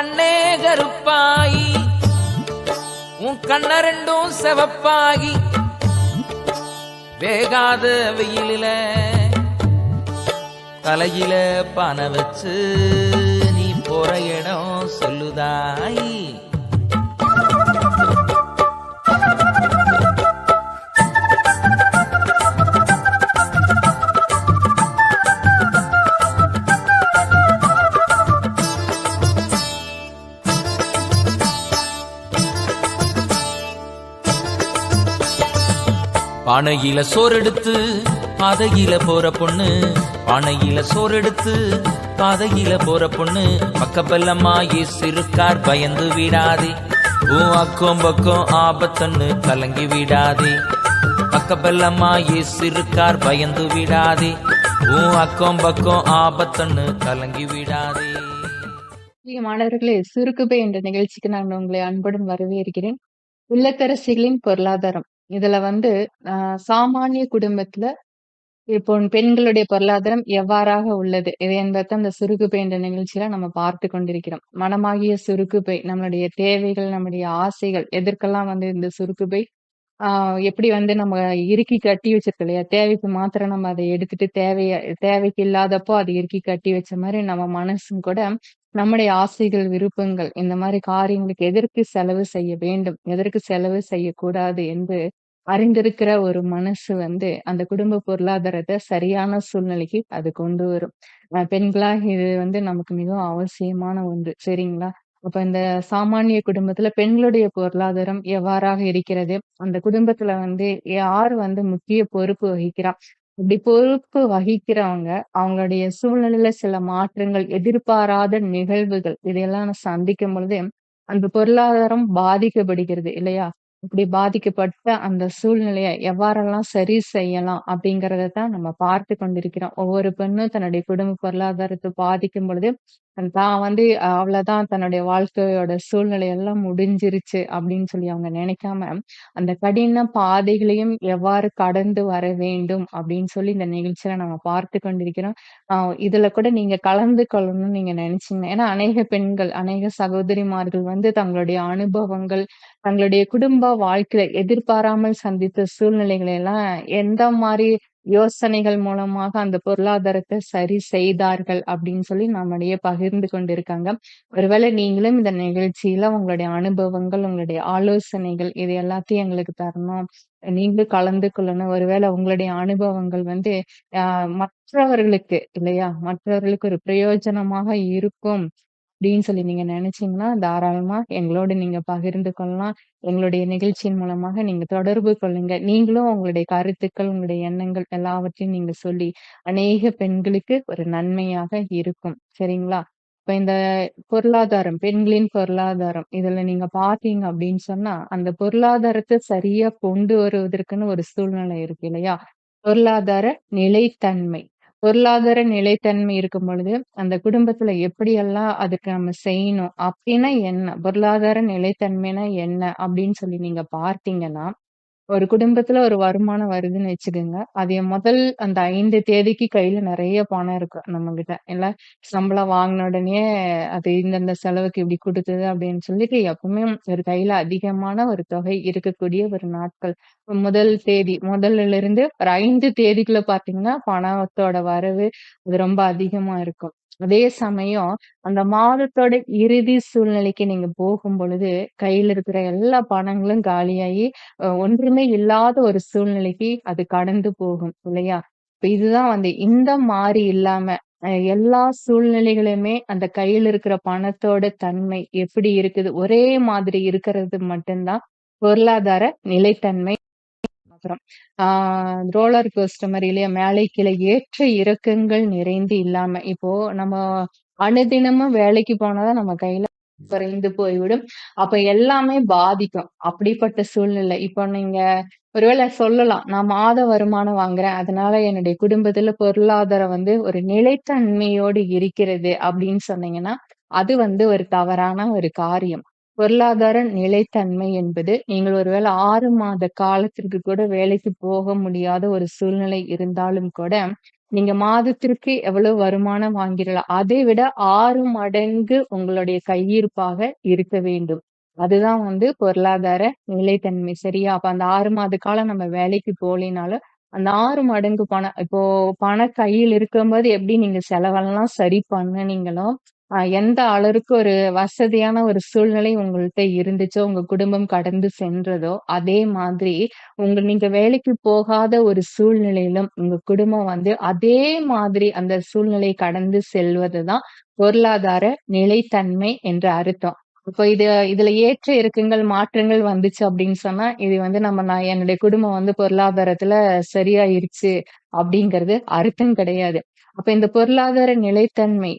கண்ணே கருப்பாயி உன் கண்ண ரெண்டும் செவப்பாகி வேகாத வெயிலில தலையில பானை வச்சு நீ போற இடம் சொல்லுதாய். பானையில சோறெடுத்து பாதையில போற பொண்ணு. பானையில சோறெடுத்து பாதையில போற பொண்ணு. பக்கப்பெல்லம்மா சிறுக்கார் பயந்து விடாதே. ஓ அக்கம் பக்கம் ஆபத்தன்னு கலங்கி விடாதே. பக்கப்பெல்லம்மா சிறுக்கார் பயந்து விடாதே. ஓ அக்கம் பக்கம் ஆபத்தன்னு கலங்கி விடாதே. மாணவர்களே சுருக்குபே என்ற நிகழ்ச்சிக்கு நான் உங்களை அன்புடன் வரவேற்கிறேன். இல்லத்தரசிகளின் பொருளாதாரம். இதுல வந்து ஆஹ், சாமானிய குடும்பத்துல இப்போ பெண்களுடைய பொருளாதாரம் எவ்வாறாக உள்ளது? இது என்பதை அந்த சுருக்குப்பை என்ற நிகழ்ச்சியில நம்ம பார்த்து கொண்டிருக்கிறோம். மனமாகிய சுருக்குப்பை நம்மளுடைய தேவைகள் நம்முடைய ஆசைகள் எதற்கெல்லாம் வந்து இந்த சுருக்குப்பை ஆஹ் எப்படி வந்து நம்ம இறுக்கி கட்டி வச்சிருக்கோம் இல்லையா? தேவைக்கு மாத்திரம் நம்ம அதை எடுத்துட்டு தேவைய தேவைக்கு இல்லாதப்போ அதை இறுக்கி கட்டி வச்ச மாதிரி நம்ம மனசும் கூட நம்முடைய ஆசைகள் விருப்பங்கள் இந்த மாதிரி காரியங்களுக்கு எதற்கு செலவு செய்ய வேண்டும்? எதற்கு செலவு செய்யக்கூடாது என்று அறிந்திருக்கிற ஒரு மனசு வந்து அந்த குடும்ப பொருளாதாரத்தை சரியான சூழ்நிலைக்கு அது கொண்டு வரும். அஹ் பெண்களா இது வந்து நமக்கு மிகவும் அவசியமான ஒன்று. சரிங்களா? அப்ப இந்த சாமானிய குடும்பத்துல பெண்களுடைய பொருளாதாரம் எவ்வாறாக இருக்கிறது? அந்த குடும்பத்துல வந்து யார் வந்து முக்கிய பொறுப்பு வகிக்கிறா? இப்படி பொறுப்பு வகிக்கிறவங்க அவங்களுடைய சூழ்நிலையில சில மாற்றங்கள் எதிர்பாராத நிகழ்வுகள் இதையெல்லாம் சந்திக்கும் பொழுது அந்த பொருளாதாரம் பாதிக்கப்படுகிறது இல்லையா? இப்படி பாதிக்கப்பட்ட அந்த சூழ்நிலையை எவ்வாறெல்லாம் சரி செய்யலாம் அப்படிங்கறத தான் நம்ம பார்த்து கொண்டிருக்கிறோம். ஒவ்வொரு பெண்ணும் தன்னுடைய குடும்ப பொருளாதாரத்தை பாதிக்கும் பொழுது தான் வந்து அவ்வளவுதான் தன்னுடைய வாழ்க்கையோட சூழ்நிலை எல்லாம் முடிஞ்சிருச்சு அப்படின்னு சொல்லி அவங்க நினைக்காம அந்த கடின பாதைகளையும் எவ்வாறு கடந்து வர வேண்டும் அப்படின்னு சொல்லி இந்த நிகழ்ச்சியில நம்ம பார்த்து கொண்டிருக்கிறோம். ஆஹ் இதுல கூட நீங்க கலந்து கொள்ளணும்னு நீங்க நினைச்சீங்க. ஏன்னா அநேக பெண்கள் அநேக சகோதரிமார்கள் வந்து தங்களுடைய அனுபவங்கள் தங்களுடைய குடும்ப வாழ்க்கையில எதிர்பாராமல் சந்தித்த சூழ்நிலைகளை எல்லாம் எந்த மாதிரி யோசனைகள் மூலமாக அந்த பொருளாதாரத்தை சரி செய்தார்கள் அப்படின்னு சொல்லி நம்முடைய பகிர்ந்து கொண்டிருக்காங்க. ஒருவேளை நீங்களும் இந்த நிகழ்ச்சியில உங்களுடைய அனுபவங்கள் உங்களுடைய ஆலோசனைகள் இது எல்லாத்தையும் எங்களுக்கு தரணும். நீங்களும் கலந்து கொள்ளணும். ஒருவேளை உங்களுடைய அனுபவங்கள் வந்து ஆஹ் மற்றவர்களுக்கு இல்லையா? மற்றவர்களுக்கு ஒரு பிரயோஜனமாக இருக்கும். அப்படின்னு சொல்லி நீங்க நினைச்சீங்கன்னா தாராளமா எங்களோட நீங்க பகிர்ந்து கொள்ளலாம். எங்களுடைய நிகழ்ச்சியின் மூலமாக நீங்க தொடர்பு கொள்ளுங்க. நீங்களும் உங்களுடைய கருத்துக்கள் உங்களுடைய எண்ணங்கள் எல்லாவற்றையும் நீங்க சொல்லி அநேக பெண்களுக்கு ஒரு நன்மையாக இருக்கும். சரிங்களா? இப்ப இந்த பொருளாதாரம் பெண்களின் பொருளாதாரம் இதுல நீங்க பாத்தீங்க அப்படின்னு சொன்னா அந்த பொருளாதாரத்தை சரியா கொண்டு வருவதற்குன்னு ஒரு சூழ்நிலை இருக்கு இல்லையா? பொருளாதார நிலைத்தன்மை. பொருளாதார நிலைத்தன்மை இருக்கும் பொழுது அந்த குடும்பத்துல எப்படியெல்லாம் அதுக்கு நம்ம செய்யணும் அப்படின்னா என்ன? பொருளாதார நிலைத்தன்மைனா என்ன? அப்படின்னு சொல்லி நீங்க பார்த்தீங்கன்னா ஒரு குடும்பத்துல ஒரு வருமானம் வருதுன்னு வச்சுக்கோங்க. அது முதல் அந்த ஐந்து தேதிக்கு கையில நிறைய பணம் இருக்கும் நம்ம கிட்ட இல்ல சம்பளம் வாங்கின உடனே அது இந்தந்த செலவுக்கு இப்படி கொடுத்தது அப்படின்னு சொல்லிட்டு எப்பவுமே ஒரு கையில அதிகமான ஒரு தொகை இருக்கக்கூடிய ஒரு நாட்கள். முதல் தேதி முதல்ல இருந்து ஒரு ஐந்து தேதிக்குள்ள பாத்தீங்கன்னா பணத்தோட வரவு அது ரொம்ப அதிகமா இருக்கும். அதே சமயம் அந்த மாதத்தோட இறுதி சூழ்நிலைக்கு நீங்க போகும் பொழுது கையில இருக்கிற எல்லா பணங்களும் காலியாகி ஒன்றுமே இல்லாத ஒரு சூழ்நிலைக்கு அது கடந்து போகும் இல்லையா? இப்ப இதுதான் வந்து இந்த மாதிரி இல்லாம எல்லா சூழ்நிலைகளுமே அந்த கையில இருக்கிற பணத்தோட தன்மை எப்படி இருக்குது? ஒரே மாதிரி இருக்கிறது மட்டும்தான் பொருளாதார நிலைத்தன்மை அப்புறம் ஆஹ் ரோலர் கோஸ்டர் மாதிரி இல்லையா மேலே கீழே ஏற்ற இறக்கங்கள் நிறைந்து இல்லாம இப்போ நம்ம அனுதினமும் வேலைக்கு போனாதான் நம்ம கையில குறைந்து போய்விடும். அப்ப எல்லாமே பாதிக்கும். அப்படிப்பட்ட சூழ்நிலை. இப்போ நீங்க ஒருவேளை சொல்லலாம் நான் மாத வருமானம் வாங்குறேன் அதனால என்னுடைய குடும்பத்துல பொருளாதாரம் வந்து ஒரு நிலைத்தன்மையோடு இருக்கிறது அப்படின்னு சொன்னீங்கன்னா அது வந்து ஒரு தவறான ஒரு காரியம். பொருளாதார நிலைத்தன்மை என்பது நீங்கள் ஒருவேளை ஆறு மாத காலத்திற்கு கூட வேலைக்கு போக முடியாத ஒரு சூழ்நிலை இருந்தாலும் கூட நீங்க மாதத்திற்கு எவ்வளவு வருமானம் வாங்கிறீர்களோ அதை விட ஆறு மடங்கு உங்களுடைய கையிருப்பாக இருக்க வேண்டும். அதுதான் வந்து பொருளாதார நிலைத்தன்மை. சரியா? அப்ப அந்த ஆறு மாத காலம் நம்ம வேலைக்கு போலினாலும் அந்த ஆறு மடங்கு பணம் இப்போ பணம் கையில் இருக்கும்போது எப்படி நீங்க செலவெல்லாம் சரி பண்ணுனீங்களோ எந்த அளவுக்கு ஒரு வசதியான ஒரு சூழ்நிலை உங்கள்ட்ட இருந்துச்சோ உங்க குடும்பம் கடந்து சென்றதோ அதே மாதிரி உங்க நீங்க வேலைக்கு போகாத ஒரு சூழ்நிலையிலும் உங்க குடும்பம் வந்து அதே மாதிரி அந்த சூழ்நிலை கடந்து செல்வதுதான் பொருளாதார நிலைத்தன்மை என்ற அர்த்தம். இப்போ இது இதுல ஏற்ற இறக்கங்கள் மாற்றங்கள் வந்துச்சு அப்படின்னு சொன்னா இது வந்து நம்ம நான் என்னுடைய குடும்பம் வந்து பொருளாதாரத்துல சரியாயிருச்சு அப்படிங்கிறது அர்த்தம் கிடையாது. அப்ப இந்த பொருளாதார நிலைத்தன்மை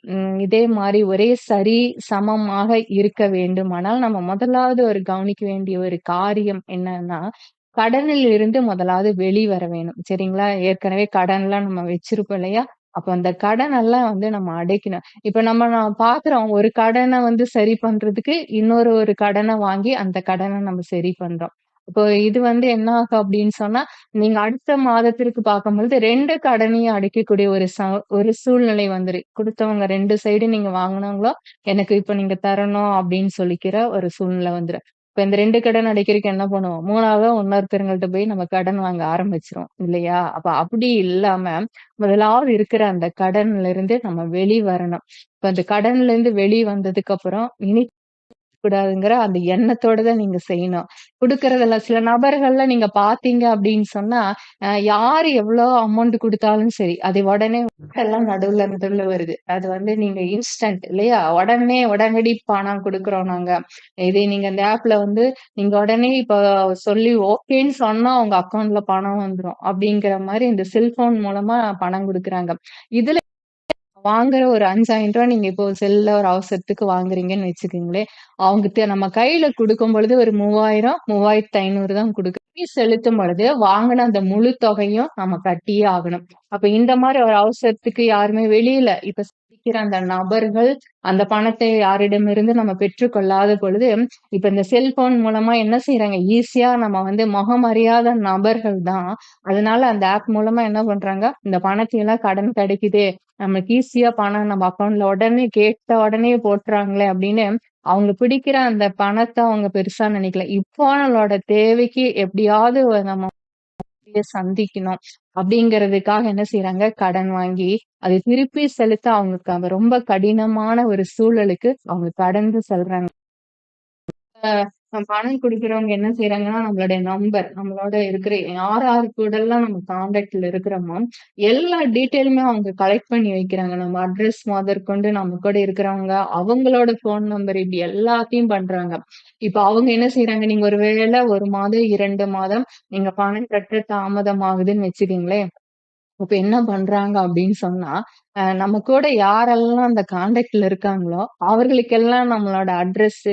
இதே மாதிரி ஒரே சரி சமமாக இருக்க வேண்டுமானால் நம்ம முதலாவது ஒரு கவனிக்க வேண்டிய ஒரு காரியம் என்னன்னா கடனில் இருந்து முதலாவது வெளிவர வேணும். சரிங்களா? ஏற்கனவே கடன்லாம் நம்ம வச்சிருப்போம் இல்லையா? அப்ப அந்த கடன் எல்லாம் வந்து நம்ம அடைக்கணும். இப்ப நம்ம நான் பாக்குறோம் ஒரு கடனை வந்து சரி பண்றதுக்கு இன்னொரு ஒரு கடனை வாங்கி அந்த கடனை நம்ம சரி பண்றோம். இப்போ இது வந்து என்ன ஆகும் அப்படின்னு சொன்னா நீங்க அடுத்த மாதத்திற்கு பார்க்கும்பொழுது ரெண்டு கடனையும் அடைக்கக்கூடிய ஒரு ச ஒரு சூழ்நிலை வந்துரு. கொடுத்தவங்க ரெண்டு சைடு நீங்க வாங்கினாங்களோ எனக்கு இப்ப நீங்க தரணும் அப்படின்னு சொல்லிக்கிற ஒரு சூழ்நிலை வந்துரும் இப்ப இந்த ரெண்டு கடன் அடைக்கிறதுக்கு என்ன பண்ணுவோம்? மூணாவது இன்னொருத்தருங்கள்ட்ட போய் நம்ம கடன் வாங்க ஆரம்பிச்சிரும் இல்லையா? அப்ப அப்படி இல்லாம முதலாவது இருக்கிற அந்த கடன்ல இருந்து நம்ம வெளி வரணும். இப்ப அந்த கடன்ல இருந்து வெளி வந்ததுக்கு அப்புறம் இனி கூடாதுங்கிற அந்த எண்ணத்தோட தான் நீங்க செய்யணும். குடுக்கறதுல சில நபர்கள்ல நீங்க பாத்தீங்க அப்படின்னு சொன்னா அஹ் யாரு எவ்வளவு அமௌண்ட் கொடுத்தாலும் சரி அது உடனே எல்லாம் நடுவுல நடுவுல வருது. அது வந்து நீங்க இன்ஸ்டன்ட் இல்லையா? உடனே உடனடி பணம் கொடுக்குறோம் நாங்க. இதே நீங்க இந்த ஆப்ல வந்து நீங்க உடனே இப்ப சொல்லி ஓகேன்னு சொன்னா உங்க அக்கௌண்ட்ல பணம் வந்துரும். அப்படிங்கிற மாதிரி இந்த செல்போன் மூலமா பணம் கொடுக்குறாங்க. இதுல வாங்குற ஒரு அஞ்சாயிரம் ரூபாய் நீங்க இப்போ செல்ல ஒரு அவசரத்துக்கு வாங்குறீங்கன்னு வச்சுக்கோங்களேன் அவங்க நம்ம கையில கொடுக்கும் பொழுது ஒரு மூவாயிரம் மூவாயிரத்தி ஐநூறு தான் கொடுக்க செலுத்தும் பொழுது வாங்கின அந்த முழு தொகையும் நம்ம கட்டியே ஆகணும். அப்ப இந்த மாதிரி ஒரு அவசரத்துக்கு யாருமே வெளியில இப்ப சந்திக்கிற அந்த நபர்கள் அந்த பணத்தை யாரிடமிருந்து நம்ம பெற்றுக்கொள்ளாத பொழுது இப்ப இந்த செல்போன் மூலமா என்ன செய்யறாங்க ஈஸியா நம்ம வந்து முகம் அறியாத நபர்கள் தான். அதனால அந்த ஆப் மூலமா என்ன பண்றாங்க? இந்த பணத்தை எல்லாம் கடன் கிடைக்குது. நமக்கு ஈஸியா பணம் நம்ம அக்கௌண்ட்ல உடனே கேட்ட உடனே போட்டுறாங்களே அப்படின்னு அவங்க பிடிக்கிற அந்த பணத்தை அவங்க பெருசா நினைக்கல. இப்போ நம்மளோட தேவைக்கு எப்படியாவது நம்ம சந்திக்கணும். அப்படிங்கிறதுக்காக என்ன செய்யறாங்க கடன் வாங்கி அதை திருப்பி செலுத்த அவங்களுக்கு அவங்க ரொம்ப கடினமான ஒரு சூழலுக்கு அவங்க கடந்து செல்றாங்க. பணம் கொடுக்குறவங்க என்ன செய்யறாங்கன்னா நம்மளுடைய நம்பர் நம்மளோட இருக்கிற யார் யார் கூட எல்லாம் நம்ம கான்டாக்ட்ல இருக்கிறோமோ எல்லா டீட்டெயிலுமே அவங்க கலெக்ட் பண்ணி வைக்கிறாங்க. நம்ம அட்ரஸ் முதற்கொண்டு நம்ம கூட இருக்கிறவங்க அவங்களோட போன் நம்பர் இப்படி எல்லாத்தையும் பண்றாங்க. இப்ப அவங்க என்ன செய்யறாங்க நீங்க ஒருவேளை ஒரு மாதம் இரண்டு மாதம் நீங்க பணம் கட்ட தாமதம் ஆகுதுன்னு வச்சுக்கீங்களேன். இப்ப என்ன பண்றாங்க அப்படின்னு சொன்னா நம்ம கூட யாரெல்லாம் அந்த காண்டாக்ட்ல இருக்காங்களோ அவர்களுக்கெல்லாம் நம்மளோட அட்ரஸ்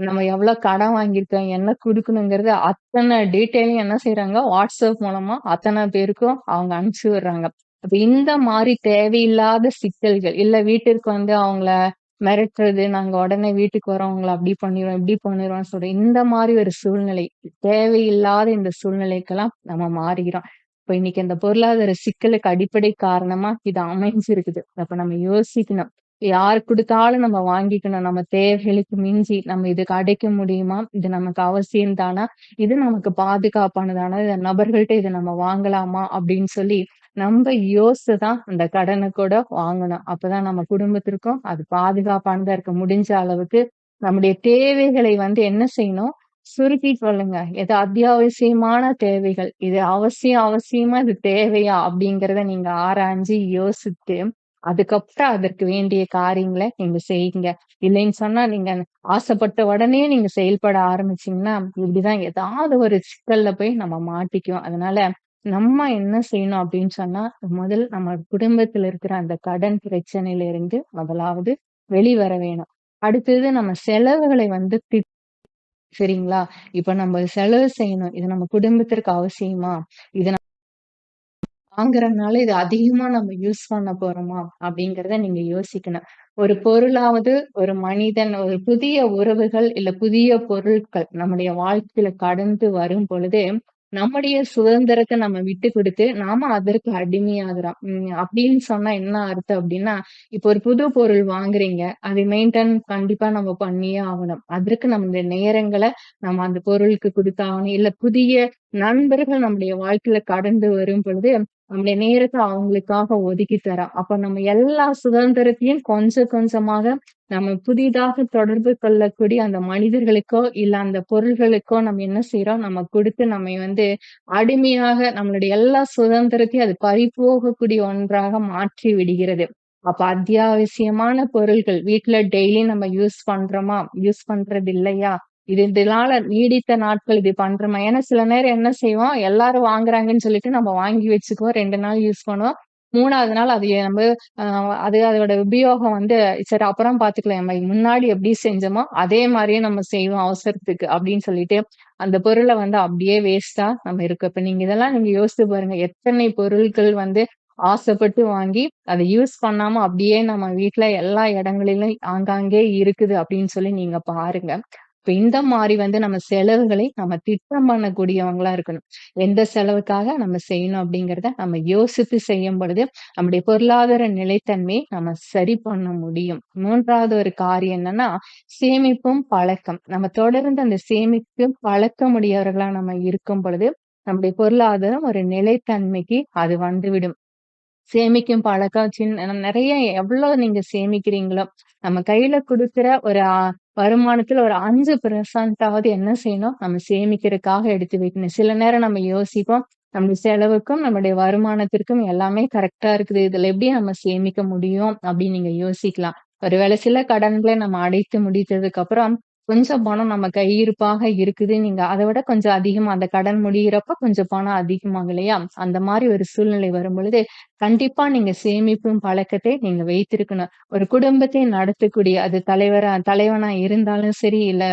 நம்ம எவ்வளவு கடன் வாங்கியிருக்கோம் என்ன கொடுக்கணுங்கிறது அத்தனை டீட்டெயிலும் என்ன செய்யறாங்க வாட்ஸ்அப் மூலமா அத்தனை பேருக்கும் அவங்க அனுப்பிச்சு விடுறாங்க. அப்ப இந்த மாதிரி தேவையில்லாத சிக்கல்கள் இல்ல வீட்டிற்கு வந்து அவங்கள மிரட்டுறது நாங்க உடனே வீட்டுக்கு வரோம் அப்படி பண்ணிடுவோம் இப்படி பண்ணிடுவோம் சொல்ற இந்த மாதிரி ஒரு சூழ்நிலை தேவையில்லாத இந்த சூழ்நிலைக்கெல்லாம் நம்ம மாறுகிறோம் இப்ப இன்னைக்கு அந்த பொருளாதார சிக்கலுக்கு அடிப்படை காரணமா இது அமைஞ்சிருக்குது. அப்ப நம்ம யோசிக்கணும். யார் கொடுத்தாலும் நம்ம வாங்கிக்கணும். நம்ம தேவைகளுக்கு மிஞ்சி நம்ம இதுக்கு அடைக்க முடியுமா? இது நமக்கு அவசியம் தானா? இது நமக்கு பாதுகாப்பானதானா? இந்த நபர்கள்ட்ட இதை நம்ம வாங்கலாமா? அப்படின்னு சொல்லி நம்ம யோசிச்சுதான் அந்த கடனை கூட வாங்கணும். அப்பதான் நம்ம குடும்பத்திற்கும் அது பாதுகாப்பானதா இருக்க முடிஞ்ச அளவுக்கு நம்முடைய தேவைகளை வந்து என்ன செய்யணும்? சுருக்கி சொல்லுங்க. இது அத்தியாவசியமான தேவைகள்? இது அவசியம் அவசியமா இது தேவையா? அப்படிங்கறத நீங்க ஆராய்ஞ்சு யோசித்து அதுக்கப்புறம் அதற்கு வேண்டிய காரியங்களை நீங்க செய்யுங்க. இல்லைன்னு சொன்னா நீங்க ஆசைப்பட்ட உடனே நீங்க செயல்பட ஆரம்பிச்சீங்கன்னா இப்படிதான் ஏதாவது ஒரு சிக்கல்ல போய் நம்ம மாட்டிக்குவோம். அதனால நம்ம என்ன செய்யணும் அப்படின்னு சொன்னா முதல் நம்ம குடும்பத்துல இருக்கிற அந்த கடன் பிரச்சனையில இருந்து முதலாவது வெளிவர வேணும். அடுத்தது நம்ம செலவுகளை வந்து சரிங்களா? இப்ப நம்ம செலவு செய்யணும். இது நம்ம குடும்பத்திற்கு அவசியமா? இது வாங்குறதுனால இது அதிகமா நம்ம யூஸ் பண்ண போறோமா? அப்படிங்கறத நீங்க யோசிக்கணும். ஒரு பொருளாவது ஒரு மனிதன் ஒரு புதிய உறவுகள் இல்ல புதிய பொருட்கள் நம்முடைய வாழ்க்கையில கடந்து வரும் பொழுது நம்முடைய சுதந்திரத்தை நம்ம விட்டு குடுத்து, நாம அதற்கு அடிமையாகிறோம் அப்படின்னு சொன்னா என்ன அர்த்தம் அப்படின்னா, இப்போ ஒரு புது பொருள் வாங்குறீங்க. அதை மெயின்டைன் கண்டிப்பா நம்ம பண்ணியே ஆகணும். அதற்கு நம்ம நேரங்களை நம்ம அந்த பொருளுக்கு குடுத்தாகணும். இல்ல புதிய நண்பர்கள் நம்முடைய வாழ்க்கையில கடந்து வரும் பொழுது, நம்முடைய நேரத்தை அவங்களுக்காக ஒதுக்கி தரோம். அப்ப நம்ம எல்லா சுதந்திரத்தையும் கொஞ்சம் கொஞ்சமாக நம்ம புதிதாக தொடர்பு கொள்ளக்கூடிய அந்த மனிதர்களுக்கோ, இல்ல அந்த பொருள்களுக்கோ நம்ம என்ன செய்யறோம் நம்ம குடுத்து நம்மை வந்து அடிமையாக நம்மளுடைய எல்லா சுதந்திரத்தையும் அது பறிபோகக்கூடிய ஒன்றாக மாற்றி விடுகிறது. அப்ப அத்தியாவசியமான பொருள்கள் வீட்டுல டெய்லி நம்ம யூஸ் பண்றோமா? யூஸ் பண்றது இல்லையா? இது இதனால நீடித்த நாட்கள் இது பண்றோமா? ஏன்னா சில நேரம் என்ன செய்வோம்? எல்லாரும் வாங்குறாங்கன்னு சொல்லிட்டு நம்ம வாங்கி வச்சுக்குவோம். ரெண்டு நாள் யூஸ் பண்ணுவோம். மூணாவது நாள் அது நம்ம அது அதோட உபயோகம் வந்து சரி அப்புறம் பார்த்துக்கலாம். நம்ம முன்னாடி எப்படி செஞ்சோமோ, அதே மாதிரியே நம்ம செய்வோம் அவசரத்துக்கு அப்படின்னு சொல்லிட்டு, அந்த பொருளை வந்து அப்படியே வேஸ்டா நம்ம இருக்கோம் இப்ப நீங்க இதெல்லாம் நீங்க யோசித்து பாருங்க. எத்தனை பொருட்கள் வந்து ஆசைப்பட்டு வாங்கி, அதை யூஸ் பண்ணாம அப்படியே நம்ம வீட்டுல எல்லா இடங்களிலும் ஆங்காங்கே இருக்குது அப்படின்னு சொல்லி நீங்க பாருங்க. இந்த மாதிரி வந்து நம்ம செலவுகளை நம்ம திட்டம் பண்ணக்கூடியவங்களா இருக்கணும். எந்த செலவுக்காக நம்ம செய்யணும் அப்படிங்கிறத நம்ம யோசித்து செய்யும் பொழுது, நம்முடைய பொருளாதார நிலைத்தன்மையை நம்ம சரி பண்ண முடியும். மூன்றாவது ஒரு காரியம் என்னன்னா, சேமிப்பும் பழக்கம். நம்ம தொடர்ந்து அந்த சேமிக்கும் பழக்கமுடையவர்களா நம்ம இருக்கும் பொழுது, நம்முடைய பொருளாதாரம் ஒரு நிலைத்தன்மைக்கு அது வந்துவிடும். சேமிக்கும் பழக்கம் சின்ன நிறைய எவ்வளவு நீங்க சேமிக்கிறீங்களோ, நம்ம கையில குடுக்குற ஒரு வருமானத்துல ஒரு 5% என்ன செய்யணும்? நம்ம சேமிக்கிறதுக்காக எடுத்து வைக்கணும். சில நேரம் நம்ம யோசிப்போம். நம்முடைய செலவுக்கும், நம்முடைய வருமானத்திற்கும் எல்லாமே கரெக்டா இருக்குது. இதுல எப்படி நம்ம சேமிக்க முடியும்? அப்படின்னு நீங்க யோசிக்கலாம். ஒருவேளை சில கடன்களை நம்ம அடைத்து முடித்ததுக்கு அப்புறம், கொஞ்சம் பணம் நம்ம கையிருப்பாக இருக்குது. நீங்க அதை விட கொஞ்சம் அதிகமா அந்த கடன் முடியிறப்ப கொஞ்சம் பணம் அதிகமாகும் இல்லையா? அந்த மாதிரி ஒரு சூழ்நிலை வரும்பொழுது, கண்டிப்பா நீங்க சேமிப்பும் பழக்கத்தை நீங்க வைத்திருக்கணும். ஒரு குடும்பத்தை நடத்தக்கூடிய அது தலைவரா தலைவனா இருந்தாலும் சரி, இல்ல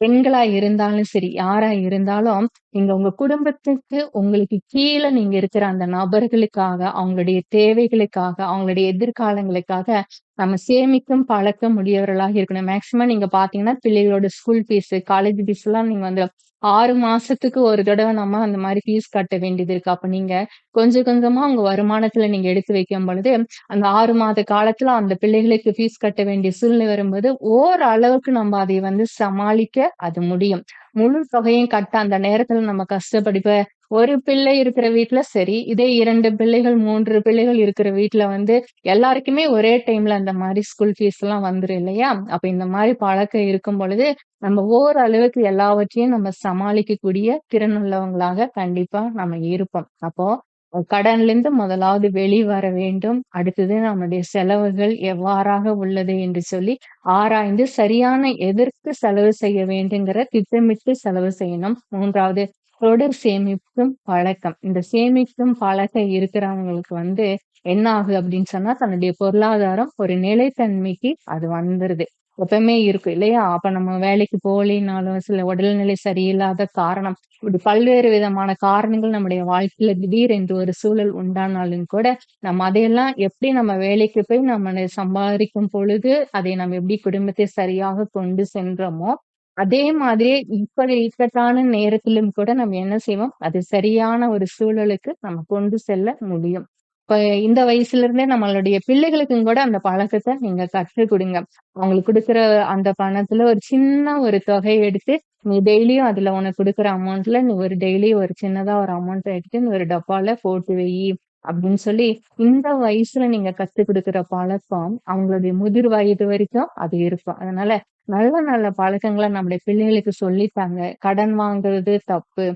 பெண்களா இருந்தாலும் சரி, யாரா இருந்தாலும், நீங்க உங்க குடும்பத்துக்கு உங்களுக்கு கீழே நீங்க இருக்கிற அந்த நபர்களுக்காக, அவங்களுடைய தேவைகளுக்காக, அவங்களுடைய எதிர்காலங்களுக்காக நம்ம சேமிக்கும் பழக்க முடியவர்களாக இருக்கணும். மேக்ஸிமம் நீங்க பாத்தீங்கன்னா பிள்ளைகளோட ஸ்கூல் ஃபீஸ், காலேஜ் ஃபீஸ்லாம் நீங்க வந்து ஆறு மாசத்துக்கு ஒரு தடவை நம்ம அந்த மாதிரி ஃபீஸ் கட்ட வேண்டியது இருக்கு. அப்ப நீங்க கொஞ்சம் கொஞ்சமா உங்க வருமானத்துல நீங்க எடுத்து வைக்கும் பொழுது, அந்த ஆறு மாத காலத்துல அந்த பிள்ளைகளுக்கு ஃபீஸ் கட்ட வேண்டிய சூழ்நிலை வரும்போது, ஓரளவுக்கு நம்ம அதை வந்து சமாளிக்க அது முடியும். முழு தொகையும் கட்ட அந்த நேரத்துல நம்ம கஷ்டப்படிப்ப ஒரு பிள்ளை இருக்கிற வீட்டுல சரி, இதே இரண்டு பிள்ளைகள், மூன்று பிள்ளைகள் இருக்கிற வீட்டுல வந்து எல்லாருக்குமே ஒரே டைம்ல அந்த மாதிரி ஸ்கூல் ஃபீஸ்லாம் வந்துரும் இல்லையா? அப்ப இந்த மாதிரி பழக்கம் இருக்கும் பொழுது, நம்ம ஓரளவுக்கு எல்லாவற்றையும் நம்ம சமாளிக்கக்கூடிய திறன் உள்ளவங்களாக கண்டிப்பா நம்ம இருப்போம். அப்போ கடன்லேருந்து முதலாவது வெளிவர வேண்டும். அடுத்தது நம்முடைய செலவுகள் எவ்வாறாக உள்ளது என்று சொல்லி ஆராய்ந்து சரியான எதற்கு செலவு செய்ய வேண்டுங்கிற திட்டமிட்டு செலவு செய்யணும். மூன்றாவது தொடர் சேமிப்பும் பழக்கம். இந்த சேமிக்கும் பழக்கம் இருக்கிறவங்களுக்கு வந்து என்ன ஆகுது அப்படின்னு சொன்னா, தன்னுடைய பொருளாதாரம் ஒரு நிலைத்தன்மைக்கு அது வந்துருது. எப்பவுமே இருக்கும் இல்லையா? அப்ப நம்ம வேலைக்கு போகலினாலும், சில உடல்நிலை சரியில்லாத காரணம், இப்படி பல்வேறு விதமான காரணங்கள் நம்முடைய வாழ்க்கையில திடீரென்று ஒரு சூழல் உண்டானாலும் கூட, நம்ம அதையெல்லாம் எப்படி நம்ம வேலைக்கு போய் நம்ம சம்பாதிக்கும் பொழுது, அதை நம்ம எப்படி குடும்பத்தை சரியாக கொண்டு சென்றோமோ, அதே மாதிரி இப்படி இக்கட்டான நேரத்திலும் கூட நம்ம என்ன செய்வோம்? அது சரியான ஒரு சூழலுக்கு நம்ம கொண்டு செல்ல முடியும். இப்ப இந்த வயசுல இருந்தே நம்மளுடைய பிள்ளைகளுக்கும் கூட அந்த பழக்கத்தை நீங்க கற்றுக் கொடுங்க அவங்களுக்கு கொடுக்குற அந்த பணத்துல ஒரு சின்ன ஒரு தொகை எடுத்து, நீ டெய்லியும் அதுல உனக்கு கொடுக்குற அமௌண்ட்ல நீ ஒரு டெய்லி ஒரு சின்னதா ஒரு அமௌண்ட் எடுத்து நீ ஒரு டப்பால போட்டு வையி. அப்படின்னு சொல்லி இந்த வயசுல நீங்க கத்து கொடுக்குற பழக்கம், அவங்களுடைய முதிர் வயது வரைக்கும் அது இருக்கும். அதனால நல்ல நல்ல பழக்கங்களை நம்முடைய பிள்ளைகளுக்கு சொல்லித்தாங்க. கடன் வாங்குறது தப்பு.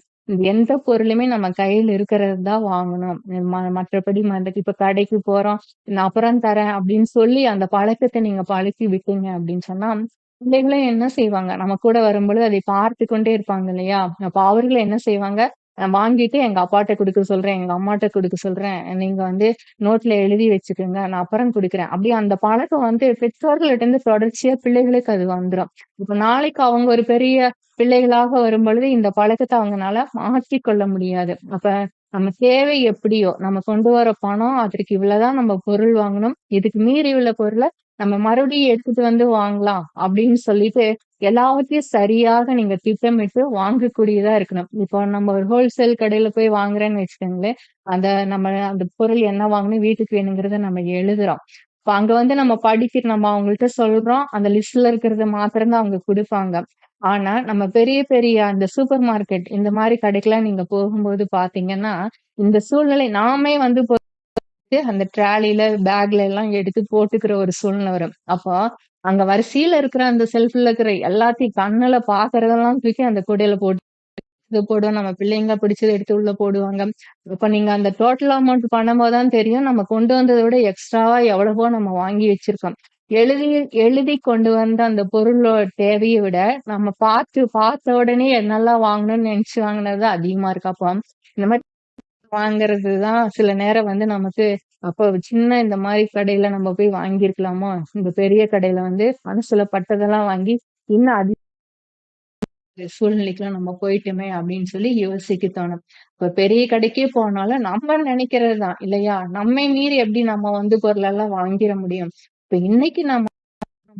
எந்த பொருளுமே நம்ம கையில இருக்கிறது தான் வாங்கணும். ம மற்றபடி மத்த இப்ப கடைக்கு போறோம், நான் அப்புறம் தரேன் அப்படின்னு சொல்லி அந்த பழக்கத்தை நீங்க பழக்கி விட்டீங்க அப்படின்னு சொன்னா, பிள்ளைகளும் என்ன செய்வாங்க? நம்ம கூட வரும்பொழுது அதை பார்த்து கொண்டே இருப்பாங்க இல்லையா? அப்ப அவர்களும் என்ன செய்வாங்க? வாங்கிட்டு எங்க அப்பாட்ட குடுக்க சொல்றேன், எங்க அம்மாட்ட குடுக்க சொல்றேன். நீங்க வந்து நோட்ல எழுதி வச்சுக்கோங்க நான் அப்புறம் குடுக்குறேன். அப்படியே அந்த பழக்கம் வந்து பெற்றோர்கள்ட்ட இருந்து தொடர்ச்சியா பிள்ளைகளுக்கு அது வந்துடும் இப்ப நாளைக்கு அவங்க ஒரு பெரிய பிள்ளைகளாக வரும்பொழுது இந்த பழக்கத்த அவங்கனால மாற்றிக்கொள்ள முடியாது. அப்ப நம்ம தேவை எப்படியோ, நம்ம கொண்டு வர பணம் அதற்கு இவ்வளவுதான் நம்ம பொருள் வாங்கணும். இதுக்கு மீறி உள்ள பொருளை நம்ம மறுபடியும் எடுத்துட்டு வந்து வாங்கலாம் அப்படின்னு சொல்லிட்டு எல்லாவற்றையும் சரியாக நீங்க திட்டமிட்டு வாங்கக்கூடியதா இருக்கணும். இப்போ நம்ம ஒரு ஹோல்சேல் கடையில போய் வாங்குறேன்னு வச்சுக்கோங்களேன், அந்த நம்ம அந்த பொருள் என்ன வாங்கணும், வீட்டுக்கு வேணுங்கிறத நம்ம எழுதுறோம். இப்ப அங்க வந்து நம்ம படிக்கிற நம்ம அவங்கள்ட்ட சொல்றோம். அந்த லிஸ்ட்ல இருக்கிறத மாத்திரம்தான் அவங்க குடுப்பாங்க. ஆனா, நம்ம பெரிய பெரிய அந்த சூப்பர் மார்க்கெட் இந்த மாதிரி கடைக்கெல்லாம் நீங்க போகும்போது பாத்தீங்கன்னா இந்த சூழ்நிலை நாமே வந்து அந்த ட்ராலில, பேக்ல எல்லாம் எடுத்து போட்டுக்கிற ஒரு சூழ்நிலை வரும். அப்போ அங்க வரிசையில இருக்கிற அந்த செல்ஃப்ல இருக்கிற எல்லாத்தையும் கண்ணுல பாக்குறதெல்லாம் தூக்கி அந்த கொடையில போட்டு இது போடுவோம். நம்ம பிள்ளைங்க பிடிச்சத எடுத்து உள்ள போடுவாங்க. இப்ப நீங்க அந்த டோட்டல் அமௌண்ட் பண்ணும்போதுதான் தெரியும். நம்ம கொண்டு வந்தத விட எக்ஸ்ட்ராவா எவ்வளவோ நம்ம வாங்கி வச்சிருக்கோம். எழுதி எழுதி கொண்டு வந்த அந்த பொருளோட தேவையை விட, நம்ம பார்த்து பார்த்த உடனே என்னெல்லாம் வாங்கணும்னு நினைச்சு வாங்கினது அதிகமா இருக்கு. அப்போ இந்த மாதிரி வாங்குறது தான் சில நேரம் வந்து நமக்கு அப்போ சின்ன இந்த மாதிரி கடையில நம்ம போய் வாங்கியிருக்கலாமோ! இந்த பெரிய கடையில வந்து மனசுல பட்டதெல்லாம் வாங்கி, இன்னும் அதிக சூழ்நிலைக்குலாம் நம்ம போயிட்டோமே! அப்படின்னு சொல்லி யோசிக்க தோணும். இப்ப பெரிய கடைக்கே போனாலும் நம்ம நினைக்கிறது தான் இல்லையா? நம்மை மீறி எப்படி நம்ம வந்து பொருளெல்லாம் வாங்கிட முடியும்? இப்ப இன்னைக்கு நம்ம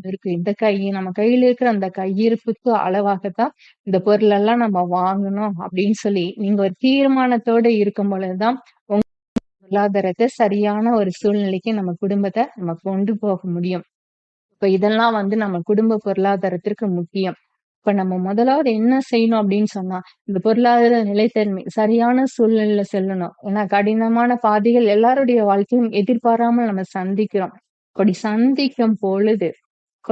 இருக்கு. இந்த கை நம்ம கையில இருக்கிற அந்த கையிருப்புக்கு அளவாகத்தான் இந்த பொருள் எல்லாம் நம்ம வாங்கணும் அப்படின்னு சொல்லி, நீங்க ஒரு தீர்மானத்தோட இருக்கும் பொழுதுதான் உங்க பொருளாதாரத்தை சரியான ஒரு சூழ்நிலைக்கு நம்ம குடும்பத்தை நம்ம கொண்டு போக முடியும். இப்ப இதெல்லாம் வந்து நம்ம குடும்ப பொருளாதாரத்திற்கு முக்கியம். இப்ப நம்ம முதலாவது என்ன செய்யணும் அப்படின்னு சொன்னா, இந்த பொருளாதார நிலைத்தன்மை சரியான சூழ்நிலையில செல்லணும். ஏன்னா கடினமான பாதைகள் எல்லாருடைய வாழ்க்கையும் எதிர்பாராமல் நம்ம சந்திக்கிறோம். அப்படி சந்திக்கும் பொழுது,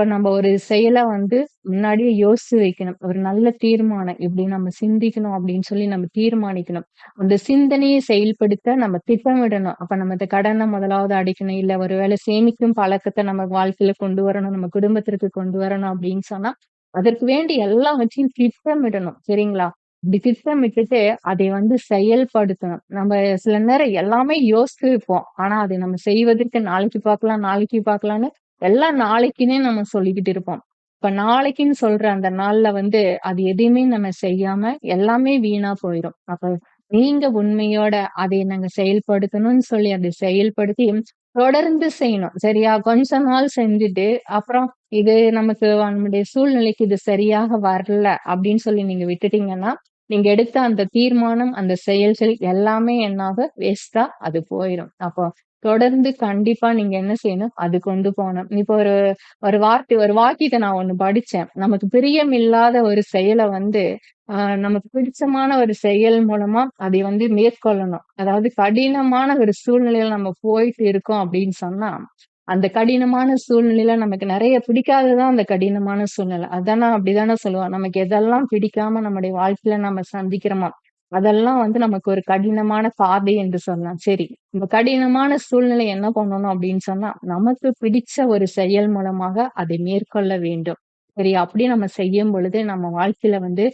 நம்ம ஒரு செயலை வந்து முன்னாடியே யோசிச்சு வைக்கணும். ஒரு நல்ல தீர்மானம் இப்படி நம்ம சிந்திக்கணும் அப்படின்னு சொல்லி நம்ம தீர்மானிக்கணும். அந்த சிந்தனையை செயல்படுத்த நம்ம திட்டமிடணும். அப்ப நம்ம இந்த கடனை முதலாவது அடிக்கணும் இல்ல ஒரு வேளை சேமிக்கும் பழக்கத்தை நம்ம வாழ்க்கையில கொண்டு வரணும். நம்ம குடும்பத்திற்கு கொண்டு வரணும் அப்படின்னு சொன்னா, அதற்கு வேண்டி எல்லாவற்றையும் திட்டமிடணும். சரிங்களா? இப்படி திட்டமிட்டுட்டு அதை வந்து செயல்படுத்தணும். நம்ம சில நேரம் எல்லாமே யோசிச்சு வைப்போம். ஆனா அதை நம்ம செய்வதற்கு நாளைக்கு பார்க்கலாம், நாளைக்கு பார்க்கலான்னு எல்லாம் நாளைக்குன்னே நம்ம சொல்லிக்கிட்டு இருப்போம். இப்ப நாளைக்குன்னு சொல்ற அந்த நாள்ல வந்து அது எதையுமே நம்ம செய்யாம எல்லாமே வீணா போயிரும். அப்ப நீங்க உண்மையோட அதை நாங்க செயல்படுத்தணும்னு சொல்லி அதை செயல்படுத்தி தொடர்ந்து செய்யணும். சரியா? கொஞ்ச நாள் செஞ்சுட்டு, அப்புறம் இது நமக்கு நம்முடைய சூழ்நிலைக்கு இது சரியாக வரல அப்படின்னு சொல்லி நீங்க விட்டுட்டீங்கன்னா, நீங்க எடுத்த அந்த தீர்மானம், அந்த செயல்கள் எல்லாமே என்னாக வேஸ்டா அது போயிடும் அப்போ தொடர்ந்து கண்டிப்பா நீங்க என்ன செய்யணும்? அது கொண்டு போகணும் இப்போ ஒரு ஒரு வார்த்தை ஒரு வாக்கியத்தை நான் ஒண்ணு படிச்சேன். நமக்கு பிரியமில்லாத ஒரு செயலை வந்து, ஆஹ் நமக்கு பிடிச்சமான ஒரு செயல் மூலமா அதை வந்து மேற்கொள்ளணும். அதாவது கடினமான ஒரு சூழ்நிலையில நம்ம போயிட்டு இருக்கோம் அப்படின்னு சொன்னா, அந்த கடினமான சூழ்நிலையில நமக்கு நிறைய பிடிக்காததான் அந்த கடினமான சூழ்நிலை. அதானே அப்படிதானே சொல்லுவோம். நமக்கு எதெல்லாம் பிடிக்காம நம்முடைய வாழ்க்கையில நம்ம சந்திக்கிறோமோ, அதெல்லாம் வந்து நமக்கு ஒரு கடினமான பாதை என்று சொல்லலாம். சரி, இந்த கடினமான சூழ்நிலை என்ன பண்ணணும் அப்படின்னு சொன்னா, நமக்கு பிடிச்ச ஒரு செயல் மூலமாக அதை மேற்கொள்ள வேண்டும். சரி, அப்படி நம்ம செய்யும் பொழுது நம்ம வாழ்க்கையில வந்து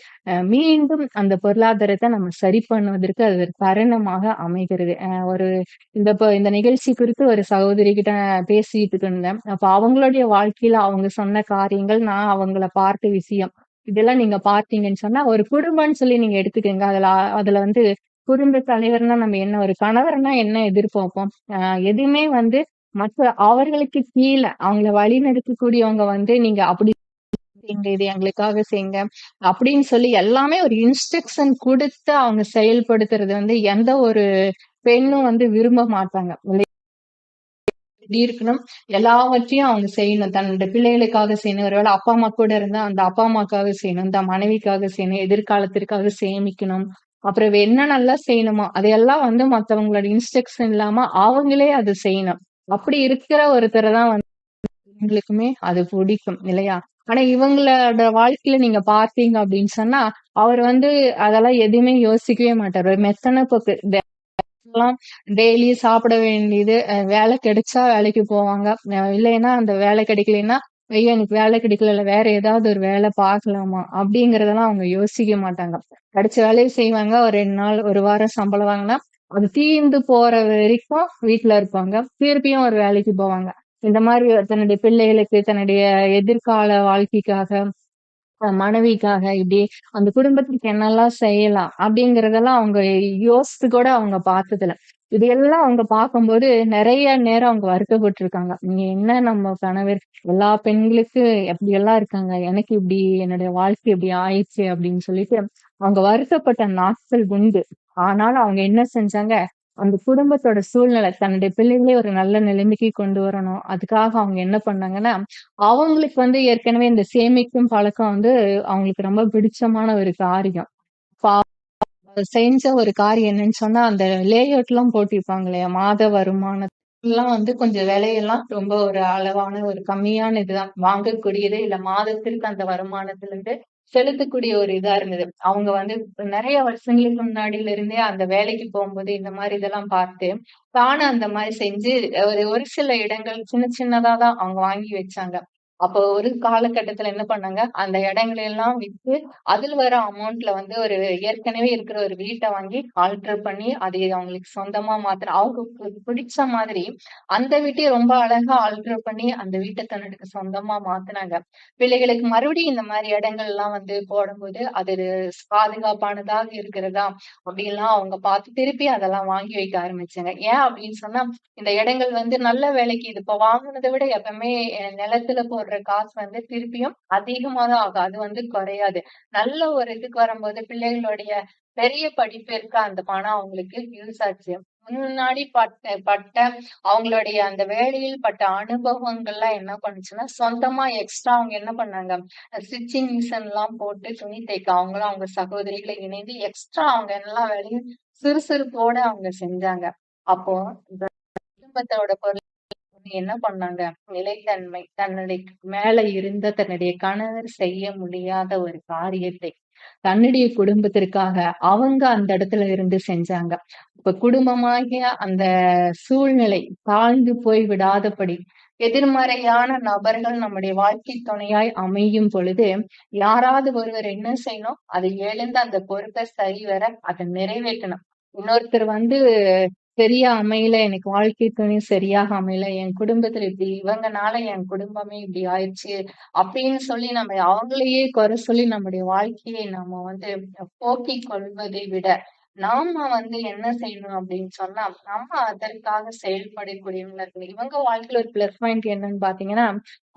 மீண்டும் அந்த பொருளாதாரத்தை நம்ம சரி பண்ணுவதற்கு அது ஒரு தருணமாக அமைகிறது. ஒரு இந்த இந்த நிகழ்ச்சி குறித்து ஒரு சகோதரி கிட்ட பேசிட்டு இருந்தேன். அப்ப அவங்களுடைய வாழ்க்கையில அவங்க சொன்ன காரியங்கள், நான் அவங்கள பார்த்த விஷயம். இதெல்லாம் நீங்க பார்த்தீங்கன்னு சொன்னா, ஒரு குடும்பம்னு சொல்லி நீங்க எடுத்துக்கங்க. அதுல அதுல வந்து குடும்ப தலைவர்னா நம்ம என்ன ஒரு கணவர்னா என்ன எதிர்பார்ப்போம்? ஆஹ் எதுவுமே வந்து மற்ற அவர்களுக்கு கீழே அவங்கள வழிநடத்தக்கூடியவங்க வந்து நீங்க அப்படி செய்யுங்க, இது எங்களுக்காக செய்யுங்க. அப்படின்னு சொல்லி எல்லாமே ஒரு இன்ஸ்ட்ரக்ஷன் கொடுத்து அவங்க செயல்படுத்துறது வந்து எந்த ஒரு பெண்ணும் வந்து விரும்ப மாட்டாங்க. எப்படி இருக்கணும். எல்லாவற்றையும் அவங்க செய்யணும். தன்னோட பிள்ளைகளுக்காக செய்யணும். ஒருவேளை அப்பா, அம்மா கூட இருந்தா அந்த அப்பா, அம்மாக்காக செய்யணும். தன் மனைவிக்காக செய்யணும். எதிர்காலத்திற்காக சேமிக்கணும். அப்புறம் என்னென்னலாம் செய்யணுமோ, அதையெல்லாம் வந்து மத்தவங்களோட இன்ஸ்ட்ரக்ஷன் இல்லாம அவங்களே அதை செய்யணும். அப்படி இருக்கிற ஒருத்தரை தான் வந்து இவங்களுக்குமே அது பிடிக்கும் இல்லையா? ஆனா இவங்களோட வாழ்க்கையில நீங்க பார்த்தீங்க அப்படின்னு சொன்னா, அவர் வந்து அதெல்லாம் எதுவுமே யோசிக்கவே மாட்டார் ஒரு மெத்தன போக்கு. எல்லாம் டெய்லி சாப்பிட வேண்டியது, வேலை கிடைச்சா வேலைக்கு போவாங்க. இல்லைன்னா அந்த வேலை கிடைக்கலைன்னா, ஐயோ! எனக்கு வேலை கிடைக்கல. வேற ஏதாவது ஒரு வேலை பார்க்கலாமா? அப்படிங்கறதெல்லாம் அவங்க யோசிக்க மாட்டாங்க. கிடைச்ச வேலையை செய்வாங்க. ஒரு ரெண்டு நாள், ஒரு வாரம் சம்பளம் வாங்கினா அது தீர்ந்து போற வரைக்கும் வீட்டுல இருப்பாங்க. திருப்பியும் ஒரு வேலைக்கு போவாங்க. இந்த மாதிரி தன்னுடைய பிள்ளைகளுக்கு, தன்னுடைய எதிர்கால வாழ்க்கைக்காக மனைவிக்காக இப்படி அந்த குடும்பத்துக்கு என்னெல்லாம் செய்யலாம் அப்படிங்கறதெல்லாம் அவங்க யோசித்து கூட அவங்க பார்த்ததில்ல. இது எல்லாம் அவங்க பார்க்கும்போது நிறைய நேரம் அவங்க வருத்தப்பட்டிருக்காங்க "நீ என்ன நம்ம கணவர் எல்லா பெண்களுக்கு எப்படியெல்லாம் இருக்காங்க. எனக்கு இப்படி என்னுடைய வாழ்க்கை இப்படி ஆயிடுச்சு" அப்படின்னு சொல்லிட்டு அவங்க வருத்தப்பட்ட நாட்கள் உண்டு. ஆனாலும் அவங்க என்ன செஞ்சாங்க, அந்த குடும்பத்தோட சூழ்நிலை தன்னுடைய பிள்ளைகளே ஒரு நல்ல நிலைமைக்கு கொண்டு வரணும். அதுக்காக அவங்க என்ன பண்ணாங்கன்னா, அவங்களுக்கு வந்து ஏற்கனவே இந்த சேமிக்கும் பழக்கம் வந்து அவங்களுக்கு ரொம்ப பிடிச்சமான ஒரு காரியம். செஞ்ச ஒரு காரியம் என்னன்னு சொன்னா, அந்த லேஅவுட்லாம் போட்டிருப்பாங்க இல்லையா? மாத வருமானம்லாம் வந்து கொஞ்சம் விலையெல்லாம் ரொம்ப ஒரு அளவான ஒரு கம்மியான இதுதான். வாங்கக்கூடியது இல்ல மாதத்திற்கு அந்த வருமானத்துல இருந்து செலுத்தக்கூடிய ஒரு இதா இருந்தது. அவங்க வந்து நிறைய வருஷங்களுக்கு முன்னாடியில இருந்தே அந்த வேலைக்கு போகும்போது இந்த மாதிரி இதெல்லாம் பார்த்து, தானும் அந்த மாதிரி செஞ்சு ஒரு ஒரு சில இடங்கள் சின்ன சின்னதா தான் அவங்க வாங்கி வச்சாங்க. அப்போ ஒரு காலகட்டத்துல என்ன பண்ணாங்க, அந்த இடங்களை எல்லாம் வித்து, அதில் வர அமௌண்ட்ல வந்து ஒரு ஏற்கனவே இருக்கிற ஒரு வீட்டை வாங்கி ஆல்டர் பண்ணி, அதை அவங்களுக்கு சொந்தமா மாத்திர அவங்களுக்கு பிடிச்ச மாதிரி அந்த வீட்டையும் ரொம்ப அழகா ஆல்டர் பண்ணி, அந்த வீட்டை தன்னுக்கு சொந்தமா மாத்தினாங்க பிள்ளைகளுக்கு மறுபடியும் இந்த மாதிரி இடங்கள் எல்லாம் வந்து போடும்போது, அது பாதுகாப்பானதாக இருக்கிறதா? அப்படின்லாம் அவங்க பார்த்து திருப்பி அதெல்லாம் வாங்கி வைக்க ஆரம்பிச்சாங்க. ஏன் அப்படின்னு சொன்னா, இந்த இடங்கள் வந்து நல்ல வேலைக்கு இது இப்ப வாங்கினதை விட எப்பவுமே நிலத்துல நிலத்துல போடுற காசு வந்து திருப்பியும் அதிகமா தான் ஆகும். அது வந்து குறையாது. நல்ல ஒரு இதுக்கு வரும்போது பிள்ளைகளுடைய பெரிய படிப்பிற்கு அந்த பணம் அவங்களுக்கு யூஸ் ஆச்சு. முன்னாடி பட்ட பட்ட அவங்களுடைய அந்த வேலையில் பட்ட அனுபவங்கள்லாம் என்ன பண்ணுச்சுன்னா, சொந்தமா எக்ஸ்ட்ரா அவங்க என்ன பண்ணாங்க, ஸ்டிச்சிங் மிஷின் எல்லாம் போட்டு துணி தைக்க அவங்களும் அவங்க சகோதரிகளை இணைந்து எக்ஸ்ட்ரா அவங்க எல்லா வேலையும் சுறுசுறுப்போட அவங்க செஞ்சாங்க. அப்போ இந்த குடும்பத்தோட பொருள் என்ன பண்ணாங்க, நிலைத்தன்மை தன்னுடைய மேல இருந்த தன்னுடைய கணவர் செய்ய முடியாத ஒரு காரியத்தை, தன்னுடைய குடும்பத்திற்காக அவங்க அந்த இடத்துல இருந்து செஞ்சாங்க. இப்ப குடும்பமாகிய அந்த சூழ்நிலை தாழ்ந்து போய் விடாதபடி, எதிர்மறையான நபர்கள் நம்முடைய வாழ்க்கை துணையாய் அமையும் பொழுது, யாராவது ஒருவர் என்ன செய்யணும், அதை எழுந்து அந்த பொறுப்பை சரிவர அதை நிறைவேற்றணும். இன்னொருத்தர் வந்து சரியா அமையல, எனக்கு வாழ்க்கை துணை சரியாக அமையல, என் குடும்பத்துல இப்படி இவங்கனால என் குடும்பமே இப்படி ஆயிடுச்சு அப்படின்னு சொல்லி நம்ம அவங்களையே குறை சொல்லி நம்முடைய வாழ்க்கையை நம்ம வந்து போக்கி கொள்வதை விட, நாம வந்து என்ன செய்யணும் அப்படின்னு சொன்னா, நம்ம அதற்காக செயல்படக்கூடியவங்களா இருக்கணும். இவங்க வாழ்க்கையில ஒரு பிளஸ் பாயிண்ட் என்னன்னு பாத்தீங்கன்னா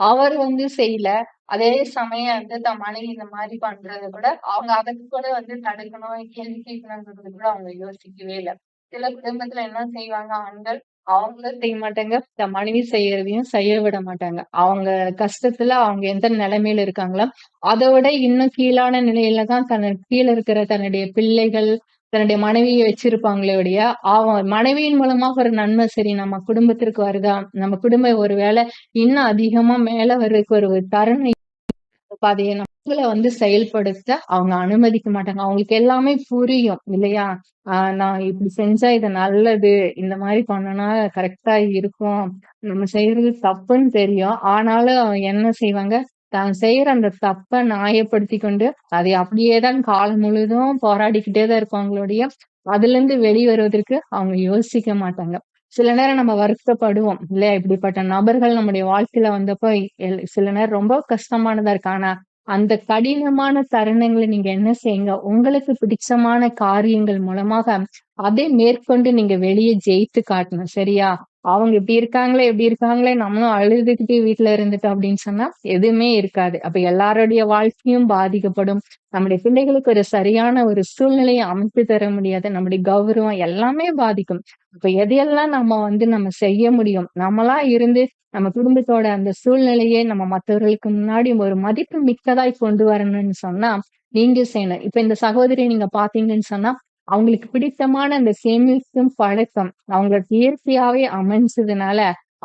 அவர் வந்து செய்யல. அதே சமயம் வந்து தன் மனைவி இந்த மாதிரி பண்றத கூட அவங்க அதுக்கு கூட வந்து தடுக்கணும், கேள்வி கேட்கணுங்கிறது கூட அவங்க யோசிக்கவே இல்ல. சில குடும்பத்துல என்ன செய்வாங்க ஆண்கள், அவங்களும் செய்ய மாட்டாங்க. இந்த மனைவி செய்யறதையும் செய்ய விட மாட்டாங்க. அவங்க கஷ்டத்துல அவங்க எந்த நிலைமையில இருக்காங்களோ, அத விட இன்னும் கீழான நிலையில தான் தனக்கு கீழ இருக்கிற தன்னுடைய பிள்ளைகள், தன்னுடைய மனைவியை வச்சிருப்பாங்களே உடைய அவன் மனைவியின் மூலமாக ஒரு நன்மை சரி நம்ம குடும்பத்திற்கு வருதா? நம்ம குடும்பம் ஒருவேளை இன்னும் அதிகமா மேல வர்றதுக்கு ஒரு தருணம் அப்ப வந்து செயல்படுத்த அவங்க அனுமதிக்க மாட்டாங்க. அவங்களுக்கு எல்லாமே புரியும் இல்லையா? ஆஹ் நான் இப்படி செஞ்சா இது நல்லது. இந்த மாதிரி பண்ணனா கரெக்டா இருக்கும். நம்ம செய்யறது தப்புன்னு தெரியும். ஆனாலும் என்ன செய்வாங்க, தான் செய்யற அந்த தப்ப நியாயப்படுத்தி கொண்டு, அதை அப்படியே தான் காலம் முழுதும் போராடிக்கிட்டே தான் இருப்பாங்களே அதுல இருந்து வெளிவருவதற்கு அவங்க யோசிக்க மாட்டாங்க. சில நேரம் நம்ம வருத்தப்படுவோம். இல்லையா? இப்படிப்பட்ட நபர்கள் நம்முடைய வாழ்க்கையில வந்தப்போ சில நேரம் ரொம்ப கஷ்டமானதா இருக்கு. ஆனா, அந்த கடினமான தருணங்களை நீங்க என்ன செய்யுங்க, உங்களுக்கு பிடிச்சமான காரியங்கள் மூலமாக அதை மேற்கொண்டு நீங்க வெளியே ஜெயித்து காட்டணும். சரியா? அவங்க இப்படி இருக்காங்களே, இப்படி இருக்காங்களே, நம்மளும் அழுதுகிட்டு வீட்டுல இருந்துட்டு அப்படின்னு சொன்னா, எதுவுமே இருக்காது. அப்ப எல்லாருடைய வாழ்க்கையும் பாதிக்கப்படும். நம்முடைய பிள்ளைகளுக்கு ஒரு சரியான ஒரு சூழ்நிலையை அமைத்து தர முடியாது. நம்முடைய கௌரவம் எல்லாமே பாதிக்கும். அப்ப எதையெல்லாம் நம்ம வந்து நம்ம செய்ய முடியும்? நம்மளா இருந்து நம்ம குடும்பத்தோட அந்த சூழ்நிலையை நம்ம மத்தவர்களுக்கு முன்னாடி ஒரு மதிப்பு மிக்கதாய் கொண்டு வரணும்னு சொன்னா, நீங்க செய்யணும். இப்ப இந்த சகோதரி நீங்க பார்த்தீங்கன்னு சொன்னா, அவங்களுக்கு பிடித்தமான அந்த சேமிக்கும் பழக்கம் அவங்களுக்கு இயற்கையாவே அமைஞ்சதுனால,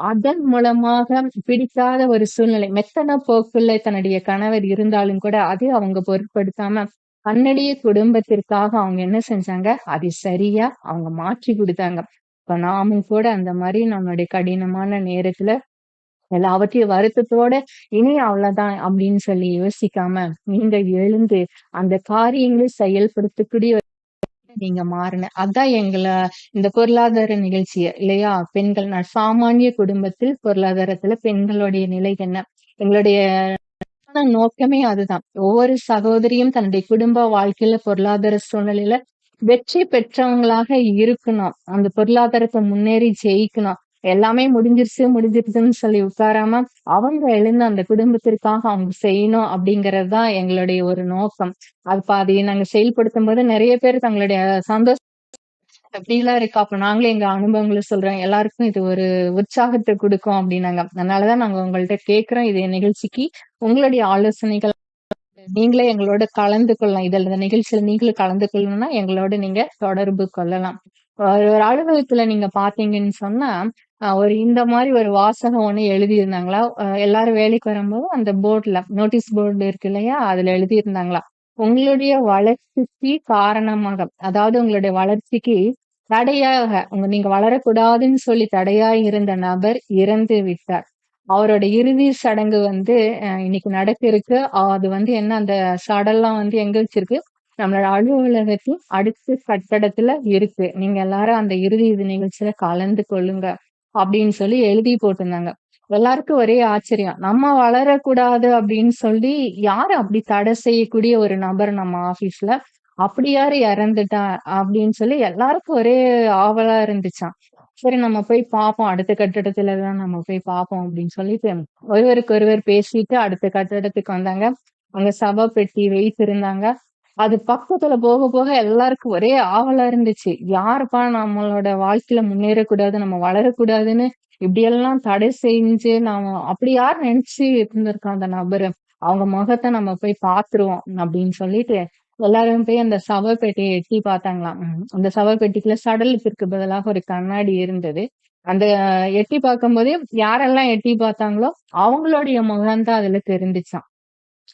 அதன் மூலமாக பிடிக்காத ஒரு சூழ்நிலை மெத்தன போக்குள்ள தன்னுடைய கணவர் இருந்தாலும் கூட, அதை அவங்க பொருட்படுத்தாம, தன்னுடைய குடும்பத்திற்காக அவங்க என்ன செஞ்சாங்க, அதை சரியா அவங்க மாற்றி கொடுத்தாங்க. இப்ப நாமும் கூட அந்த மாதிரி நம்மளுடைய கடினமான நேரத்துல எல்லாவற்றையும் வருத்தத்தோட, இனி அவ்வளவுதான் அப்படின்னு சொல்லி யோசிக்காம, நீங்க எழுந்து அந்த காரியங்களை செயல்படுத்தக்கூடிய நீங்க மாறின அதான் எங்களை இந்த பொருளாதார நிகழ்ச்சிய இல்லையா? பெண்கள் நான் சாமானிய குடும்பத்தில் பொருளாதாரத்துல பெண்களுடைய நிலை என்ன? எங்களுடைய நோக்கமே அதுதான். ஒவ்வொரு சகோதரியும் தன்னுடைய குடும்ப வாழ்க்கையில, பொருளாதார சூழ்நிலையில வெற்றி பெற்றவங்களாக இருக்கணும். அந்த பொருளாதாரத்தை முன்னேறி ஜெயிக்கணும். எல்லாமே முடிஞ்சிருச்சு, முடிஞ்சிருச்சுன்னு சொல்லி உட்காராம, அவங்க எழுந்து அந்த குடும்பத்திற்காக அவங்க செய்யணும் அப்படிங்கறது தான் எங்களுடைய ஒரு நோக்கம். அது பாதி நாங்க செயல்படுத்தும் போது நிறைய பேர் தங்களுடைய சந்தோஷம் "அப்படிலாம் இருக்கா? அப்ப நாங்களும் எங்க அனுபவங்களை சொல்றோம். எல்லாருக்கும் இது ஒரு உற்சாகத்தை கொடுக்கும் அப்படின்னாங்க. அதனாலதான் நாங்க உங்கள்ட்ட கேக்குறோம் இது நிகழ்ச்சிக்கு உங்களுடைய ஆலோசனைகள் நீங்களே எங்களோட கலந்து கொள்ளலாம். இதுல இந்த நிகழ்ச்சியில நீங்களும் கலந்து கொள்ளணும்னா, எங்களோட நீங்க தொடர்பு கொள்ளலாம். ஒரு ஒரு அலுவலகத்துல நீங்க பாத்தீங்கன்னு சொன்னா, ஒரு இந்த மாதிரி ஒரு வாசகம் ஒண்ணு எழுதியிருந்தாங்களா, அ எல்லாரும் வேலைக்கு வரும்போது அந்த போர்ட்ல நோட்டீஸ் போர்டு இருக்கு இல்லையா? அதுல எழுதியிருந்தாங்களா உங்களுடைய வளர்ச்சிக்கு காரணமாக, அதாவது உங்களுடைய வளர்ச்சிக்கு தடையாக, உங்க நீங்க வளரக்கூடாதுன்னு சொல்லி தடையா இருந்த நபர் இறந்து விட்டார். அவரோட இறுதி சடங்கு வந்து இன்னைக்கு நடக்க இருக்கு. அது வந்து என்ன அந்த சடல்லாம் வந்து எங்க வச்சிருக்கு? நம்மளோட அலுவலகத்தின் அடுத்த கட்டடத்துல இருக்கு. நீங்க எல்லாரும் அந்த இறுதி இது நிகழ்ச்சியில கலந்து கொள்ளுங்க. அப்படின்னு சொல்லி எழுதி போட்டிருந்தாங்க. எல்லாருக்கும் ஒரே ஆச்சரியம். நம்ம வளரக்கூடாது அப்படின்னு சொல்லி, யாரு அப்படி தடை செய்யக்கூடிய ஒரு நபர் நம்ம ஆபீஸ்ல? அப்படி யாரு இறந்துட்டா? அப்படின்னு சொல்லி எல்லாருக்கும் ஒரே ஆவலா இருந்துச்சாம். சரி நம்ம போய் பார்ப்போம். அடுத்த கட்டடத்துல தான் நம்ம போய் பார்ப்போம் அப்படின்னு சொல்லிட்டு, ஒருவருக்கு ஒருவர் பேசிட்டு அடுத்த கட்டடத்துக்கு வந்தாங்க. அங்க சபை பெட்டி வைத்திருந்தாங்க. அது பக்கத்துல போக போக எல்லாருக்கும் ஒரே ஆவலா இருந்துச்சு. யாருப்பா நம்மளோட வாழ்க்கையில முன்னேறக்கூடாது, நம்ம வளரக்கூடாதுன்னு இப்படியெல்லாம் தடை செஞ்சு நாம அப்படி யார் நினைச்சு இருந்திருக்கோம் அந்த நபரு? அவங்க முகத்தை நம்ம போய் பாத்துருவோம் அப்படின்னு சொல்லிட்டு, எல்லாரும் போய் அந்த சவ எட்டி பார்த்தாங்களாம். அந்த சவ பெட்டிக்குள்ள சடலத்திற்கு பதிலாக ஒரு கண்ணாடி இருந்தது. அந்த எட்டி பார்க்கும்போதே யாரெல்லாம் எட்டி பார்த்தாங்களோ, அவங்களுடைய முகம்தான் அதுல தெரிஞ்சிச்சான்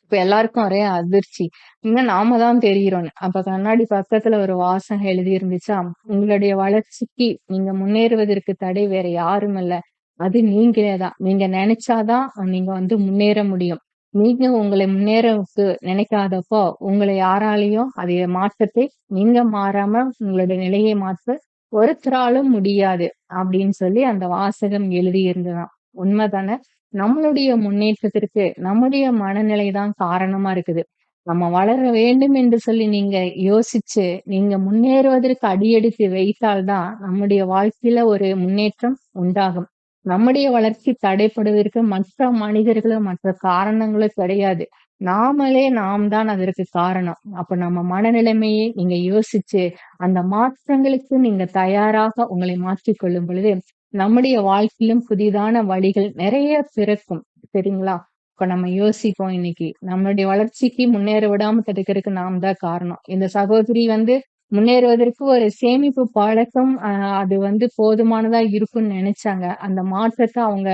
இப்ப எல்லாருக்கும் ஒரே அதிர்ச்சி. இன்னும் நாம தான் தெரியிறோம்னு. அப்ப கண்ணாடி பக்கத்துல ஒரு வாசகம் எழுதி இருந்துச்சா, உங்களுடைய வளர்ச்சிக்கு நீங்க முன்னேறுவதற்கு தடை வேற யாரும் இல்ல. அது நீங்களே தான். நீங்க நினைச்சாதான் நீங்க வந்து முன்னேற முடியும். நீங்க உங்களை முன்னேறவுக்கு நினைக்காதப்போ, உங்களை யாராலயும் அதை மாற்றத்தை நீங்க மாறாம உங்களுடைய நிலையை மாற்ற ஒருத்தராலும் முடியாது. அப்படின்னு சொல்லி அந்த வாசகம் எழுதியிருந்ததாம். உண்மைதானே நம்மளுடைய முன்னேற்றத்திற்கு நம்முடைய மனநிலை தான் காரணமா இருக்குது. நம்ம வளர வேண்டும் என்று சொல்லி நீங்க யோசிச்சு, நீங்க முன்னேறுவதற்கு அடியெடுத்து வைத்தால் தான், நம்முடைய வாழ்க்கையில ஒரு முன்னேற்றம் உண்டாகும். நம்முடைய வளர்ச்சி தடைப்படுவதற்கு மற்ற மனிதர்களோ, மற்ற காரணங்களோ கிடையாது. நாமளே நாம் தான் அதற்கு காரணம். அப்ப நம்ம மனநிலைமையை நீங்க யோசிச்சு, அந்த மாற்றங்களுக்கு நீங்க தயாராக உங்களை மாற்றிக் கொள்ளும் பொழுது, நம்முடைய வாழ்க்கையிலும் புதிதான வழிகள் நிறைய பிறக்கும். சரிங்களா? இப்ப நம்ம யோசிப்போம் இன்னைக்கு. நம்மளுடைய வளர்ச்சிக்கு முன்னேற விடாம தடுக்கிறதுக்கு நாம் தான் காரணம். இந்த சகோதரி வந்து முன்னேறுவதற்கு ஒரு சேமிப்பு பழக்கம் அது வந்து போதுமானதா இருக்கும்னு நினைச்சாங்க அந்த மாற்றத்தை அவங்க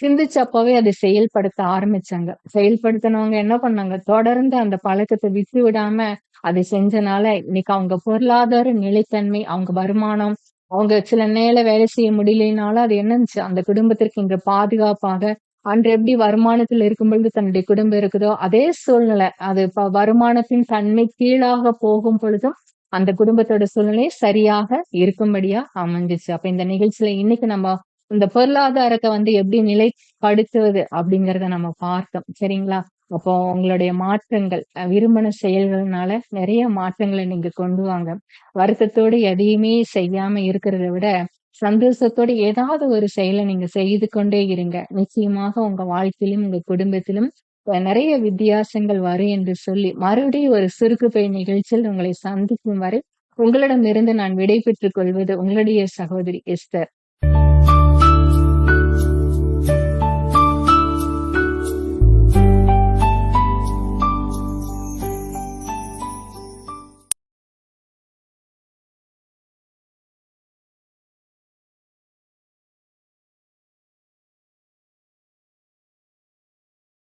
சிந்திச்சப்பவே அதை செயல்படுத்த ஆரம்பிச்சாங்க. செயல்படுத்தினவங்க என்ன பண்ணாங்க, தொடர்ந்து அந்த பழக்கத்தை விட்டு விடாம அதை செஞ்சனால, இன்னைக்கு அவங்க பொருளாதார நிலைத்தன்மை, அவங்க வருமானம், அவங்க சில நேர வேலை செய்ய முடியலைனாலும் அது என்னச்சு அந்த குடும்பத்திற்கு இன்று பாதுகாப்பாக, அன்று எப்படி வருமானத்துல இருக்கும் பொழுது தன்னுடைய குடும்பம் இருக்குதோ, அதே சூழ்நிலை. அது இப்ப வருமானத்தின் தன்மை கீழாக போகும் பொழுதும், அந்த குடும்பத்தோட சூழ்நிலை சரியாக இருக்கும்படியா அமைஞ்சுச்சு. அப்ப இந்த நிகழ்ச்சியில இன்னைக்கு நம்ம இந்த பொருளாதாரத்தை வந்து எப்படி நிலைப்படுத்துவது அப்படிங்கறத நம்ம பார்த்தோம். சரிங்களா? அப்போ உங்களுடைய மாற்றங்கள், அ விரும்பின செயல்கள்னால நிறைய மாற்றங்களை நீங்க கொண்டு வாங்க. வருத்தத்தோடு எதையுமே செய்யாம இருக்கிறத விட, சந்தோஷத்தோட ஏதாவது ஒரு செயலை நீங்க செய்து கொண்டே இருங்க. நிச்சயமாக உங்க வாழ்க்கையிலும், உங்க குடும்பத்திலும் நிறைய வித்தியாசங்கள் வரும் என்று சொல்லி, மறுபடியும் ஒரு சுருக்கு பை நிகழ்ச்சியில் உங்களை சந்திக்கும் வரை, உங்களிடமிருந்து நான் விடை பெற்றுக் கொள்வது உங்களுடைய சகோதரி எஸ்தர்.